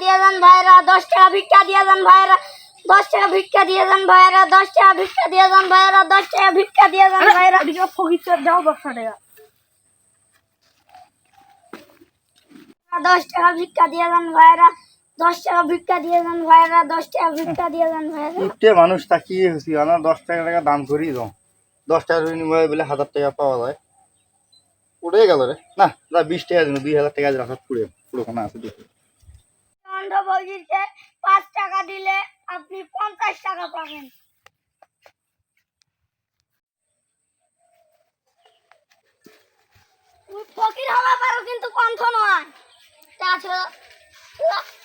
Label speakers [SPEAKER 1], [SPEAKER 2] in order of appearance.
[SPEAKER 1] দিয়ে যান ভাইরা দশ টাকা ভিক্ষা দিয়ে যান ভাইরা দশ টাকা ভিক্ষা দিয়ে যান ভাইরা দশ টাকা ভিক্ষা দিয়ে যান ভাইরা দশ টাকা ভিক্ষা দিয়ে যান ভাইরা
[SPEAKER 2] ফকির যাও দশটা টাকা।
[SPEAKER 1] দশ টাকা ভিক্ষা দিয়ে যান ভাইরা দশ টাকা ভিক্ষা দিয়ে যান ভাইরা দশ টাকা ভিক্ষা দিয়ে যান ভাইরা
[SPEAKER 3] ইটে মানুষ তাকিয়ে গেছি না দশ টাকা টাকা দাম করি দাও দশ টাকার বিনিময়ে বলে হাজার টাকা পাওয়া যায়। উড়ে গেল রে। না না বিশ টাকা দিন দুই হাজার টাকা দিন হাত পুড়ে পুরো কোনো আছে দেখি।
[SPEAKER 1] ভগিরকে পাঁচ টাকা দিলে আপনি পঞ্চাশ টাকা পাবেন। ফকির হওয়া পারো কিন্তু কণ্ঠ নয়। তা ছিল ছিল ছিল